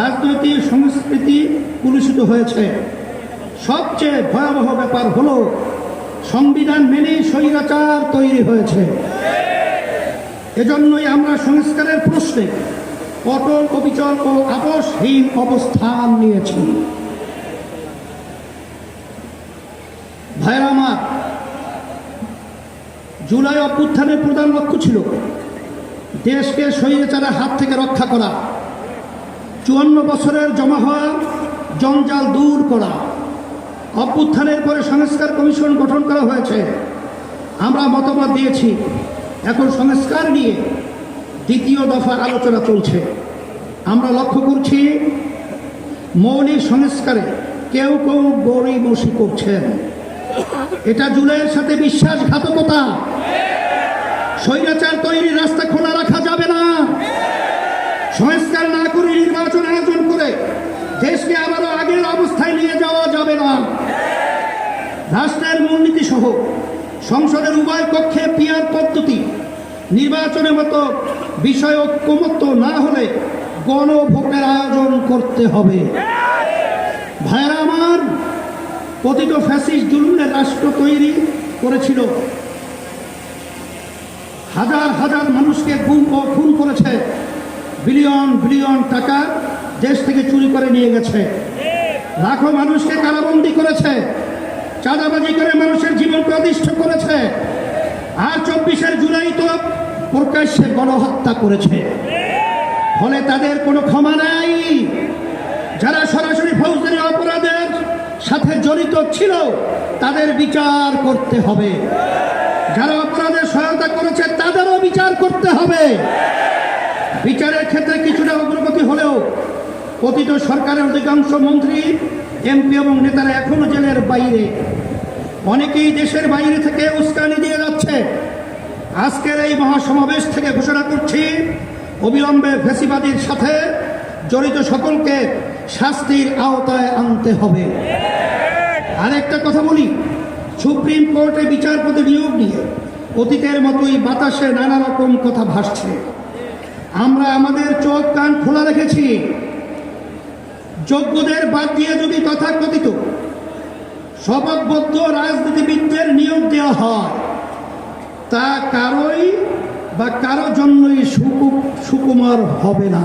রাজনৈতিক সংস্কৃতি কুলুষিত হয়েছে। সবচেয়ে ভয়াবহ ব্যাপার হলো, সংবিধান মেনেই স্বৈরাচার তৈরি হয়েছে। এজন্যই আমরা সংস্কারের প্রশ্নে অটল অবিচল ও আপসহীন অবস্থান নিয়েছি। ভাইরা আমার, জুলাই অভ্যুত্থানের প্রধান লক্ষ্য ছিল দেশকে স্বৈরাচারের হাত থেকে রক্ষা করা। চুয়ান্ন বছরের জমা হওয়া জঞ্জাল দূর করা। অভ্যুত্থানের পরে সংস্কার কমিশন গঠন করা হয়েছে। আমরা মতামত দিয়েছি। এখন সংস্কার নিয়ে দ্বিতীয় দফা আলোচনা চলছে। আমরা লক্ষ্য করছি, মৌলিক সংস্কারে কেউ কেউ গড়িমসি করছেন। এটা জুলাইয়ের সাথে বিশ্বাসঘাতকতা। স্বৈরাচার তৈরির রাস্তা খোলা রাখা যাবে না সংস্কার না করে নির্বাচন আয়োজন করে দেশকে আবারও আগের অবস্থায় নিয়ে যাওয়া যাবে না। রাষ্ট্রের মূলনীতি সহ সংসদের উভয় কক্ষে পিয়ার পদ্ধতি, নির্বাচনের মতো বিষয় ঐক্যমত্য না হলে গণভোটের আয়োজন করতে হবে। ভাইরা আমার পতিত ফ্যাসিস্ট জুলুমের রাষ্ট্র তৈরি করেছিল। হাজার হাজার মানুষকে গুম ও খুন করেছে, বিলিয়ন বিলিয়ন টাকা। দেশ থেকে চুরি করে নিয়ে গেছে। লাখো মানুষকে কারাবন্দি করেছে। চাঁদাবাজি করে মানুষের জীবন অতিষ্ঠ করেছে। আর চব্বিশের জুলাই তো প্রকাশ্যে গণহত্যা করেছে। ফলে তাদের কোনো ক্ষমা নাই। যারা সরাসরি ফৌজদারি অপরাধের সাথে জড়িত ছিল, তাদের বিচার করতে হবে। যারা অপরাধের সহায়তা করেছে, তাদেরও বিচার করতে হবে। বিচারের ক্ষেত্রে কিছুটা অগ্রগতি হলেও পতিত সরকারের অধিকাংশ মন্ত্রী, এমপি এবং নেতারা এখনও জেলের বাইরে। অনেকেই দেশের বাইরে থেকে উস্কানি দিয়ে যাচ্ছে। আজকের এই মহাসমাবেশ থেকে ঘোষণা করছি, অবিলম্বে ফেসিবাদীর সাথে জড়িত সকলকে শাস্তির আওতায় আনতে হবে। আরেকটা কথা বলি, সুপ্রিম কোর্টে বিচারপতি নিয়োগ নিয়ে অতীতের মতোই বাতাসে নানা রকম কথা ভাসছে। আমরা আমাদের চোখ কান খোলা রেখেছি। যোগ্যদের বাদ দিয়ে যদি তথাকথিত সভাবদ্ধ রাজনীতিবিদদের নিয়োগ দেওয়া হয়, তা কারোই বা কারও জন্যই সুকু সুকুমার হবে না।